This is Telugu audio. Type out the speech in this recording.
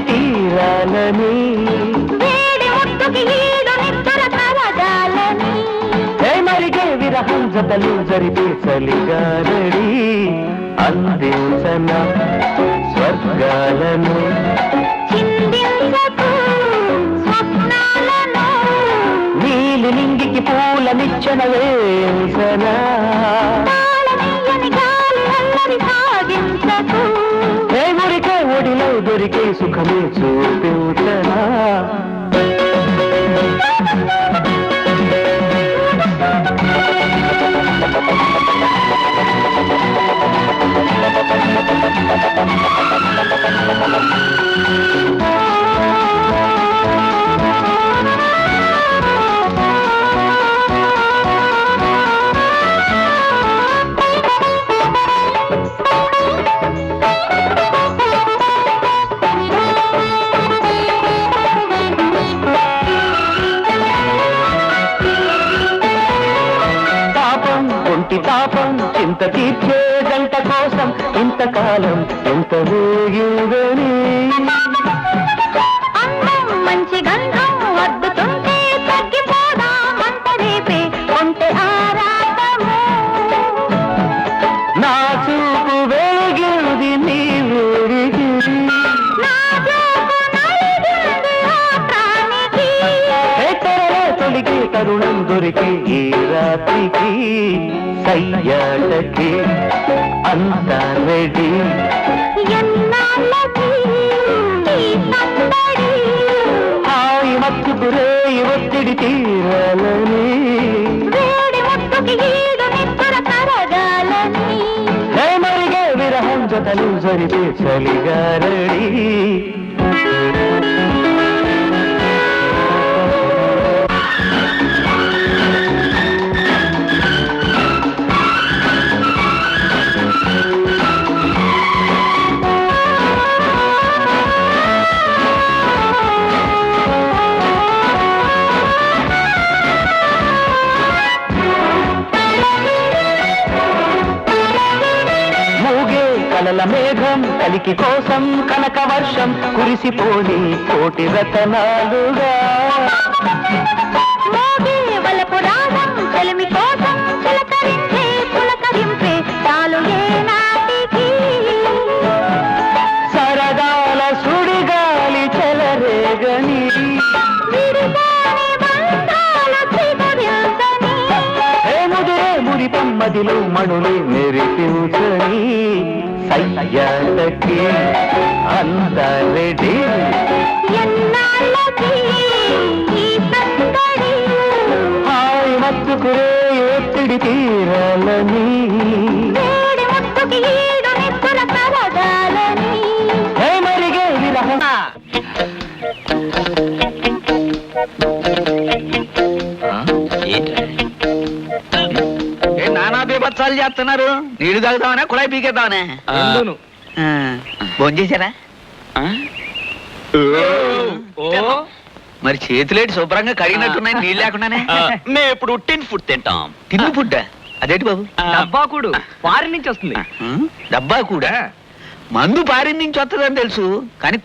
తీరాలని. వేడి ఏ మరిగే విరహం జతలు జరిపే చలిగారడి అందించన స్వర్గాలను. నీలి నింగికి పూల నిచ్చెన వేసనా. ఒడిలో దొరికే సుఖమే చూపించనా తాపం చింత తీర్చే జంట కోసం ఇంతకాలం ఎంత వేగిందని మంచి గంధం వద్దుతుంటే తగ్గిపోదా రేపే నా చూపు వేగింది నీ వేడికి. తొలికి తరుణం దొరికి ఈ రాత్రికి సయ్యాటకి అంతా రెడీ. హాయి మత్తుకురే ఒత్తిడి తీరాలని. వేడి ముట్టుకి ఈడు నిద్ర కరగాలని హే మరిగే విరహం జతలు జరిపే చలిగారడి కలల మేఘం కలికి కోసం కనక వర్షం కురిసిపోని కోటి రతనాలుగా. సరదాల సుడిగాలి చెలరేగని. విడిగాని బంధాలు చిగురించని హే ముదిరే మురి పమ్మదిలో మణులే మెరిపించని. సయ్యాటకి అందరెడి ఎన్నాళ్ళకి ఈ సందడి హాయి మత్తుకురే ఒత్తిడి తీరాలని బీభత్సాలు చేస్తున్నారు. నీళ్ళు తాగుతామనే కుళాయి పీకేద్దామనే. ఎందును? భోజనం చేశారా? ఓ. మరి చేతులేటి శుభ్రంగా కడిగినట్టున్నాయి నీళ్ళు లేకుండానే? మేము ఇప్పుడు టిన్ ఫుడ్ తింటాం. తిండి పుట్ట అదేంటి బాబు? డబ్బాకుడు ఫారిన్ నుంచి వస్తుంది. డబ్బా కూడా? మందు పారి నుంచి వస్తుందని తెలుసు కానీ